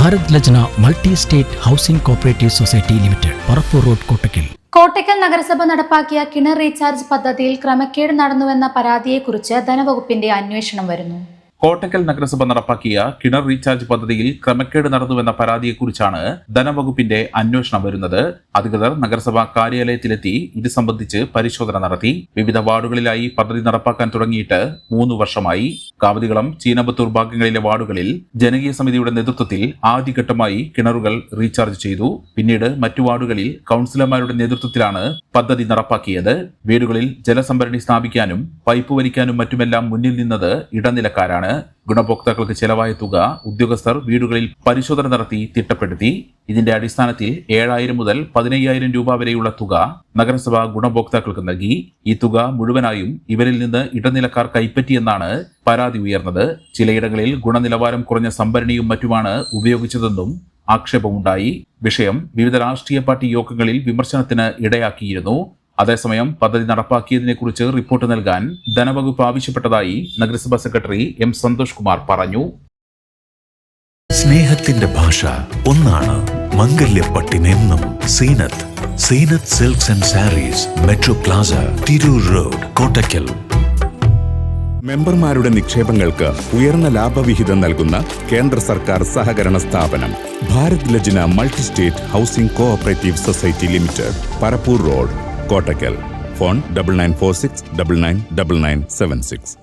Bharat Lajna multi state housing cooperative society limited Parappur road Kottakkal. Kottakkal നഗരസഭ നടപ്പാക്കിയ കിണർ recharge പദ്ധതിയിൽ ക്രമക്കേട് നടന്നുവെന്ന പരാതിയെക്കുറിച്ച് ധനവകുപ്പിന്റെ അന്വേഷണം വരുന്നു. കോട്ടക്കൽ നഗരസഭ നടപ്പാക്കിയ കിണർ റീചാർജ് പദ്ധതിയിൽ ക്രമക്കേട് നടന്നുവെന്ന പരാതിയെക്കുറിച്ചാണ് ധനവകുപ്പിന്റെ അന്വേഷണം വരുന്നത്. അധികൃതർ നഗരസഭാ കാര്യാലയത്തിലെത്തി ഇത് സംബന്ധിച്ച് പരിശോധന നടത്തി. വിവിധ വാർഡുകളിലായി പദ്ധതി നടപ്പാക്കാൻ തുടങ്ങിയിട്ട് മൂന്ന് വർഷമായി. കാവതികളം ചീനബത്തൂർ ഭാഗങ്ങളിലെ വാർഡുകളിൽ ജനകീയ സമിതിയുടെ നേതൃത്വത്തിൽ ആദ്യഘട്ടമായി കിണറുകൾ റീചാർജ് ചെയ്തു. പിന്നീട് മറ്റു വാർഡുകളിൽ കൗൺസിലർമാരുടെ നേതൃത്വത്തിലാണ് പദ്ധതി നടപ്പാക്കിയത്. വീടുകളിൽ ജലസംഭരണി സ്ഥാപിക്കാനും പൈപ്പ് വലിക്കാനും മറ്റുമെല്ലാം മുന്നിൽ നിന്നത് ഇടനിലക്കാരാണ്. ഗുണഭോക്താക്കൾക്ക് ചെലവായ തുക ഉദ്യോഗസ്ഥർ വീടുകളിൽ പരിശോധന നടത്തി തിട്ടപ്പെടുത്തി. ഇതിന്റെ അടിസ്ഥാനത്തിൽ ഏഴായിരം മുതൽ പതിനയ്യായിരം രൂപ വരെയുള്ള തുക നഗരസഭ ഗുണഭോക്താക്കൾക്ക് നൽകി. ഈ തുക മുഴുവനായും ഇവരിൽ നിന്ന് ഇടനിലക്കാർ കൈപ്പറ്റിയെന്നാണ് പരാതി ഉയർന്നത്. ചിലയിടങ്ങളിൽ ഗുണനിലവാരം കുറഞ്ഞ സംഭരണിയും മറ്റുമാണ് ഉപയോഗിച്ചതെന്നും ആക്ഷേപമുണ്ടായി. വിഷയം വിവിധ രാഷ്ട്രീയ പാർട്ടി യോഗങ്ങളിൽ വിമർശനത്തിന് ഇടയാക്കിയിരുന്നു. അതേസമയം പദ്ധതി നടപ്പാക്കിയതിനെക്കുറിച്ച് റിപ്പോർട്ട് നൽകാൻ ധനവകുപ്പ് ആവശ്യപ്പെട്ടതായി നഗരസഭാ സെക്രട്ടറി എം സന്തോഷ് കുമാർ പറഞ്ഞു. സ്നേഹത്തിന്റെ ഭാഷ ഒന്നാണ് മംഗല്യപ്പട്ടിനെന്നും Zeenath Zeenath silks and sarees metro plaza Tirur road Kottakkal. മെമ്പർമാരുടെ നിക്ഷേപങ്ങൾക്ക് ഉയർന്ന ലാഭവിഹിതം നൽകുന്ന കേന്ദ്ര സർക്കാർ സഹകരണ സ്ഥാപനം Bharat Lajna multi state housing cooperative society limited Parappur road. Kottakkal. Phone double nine four six double nine double nine seven six.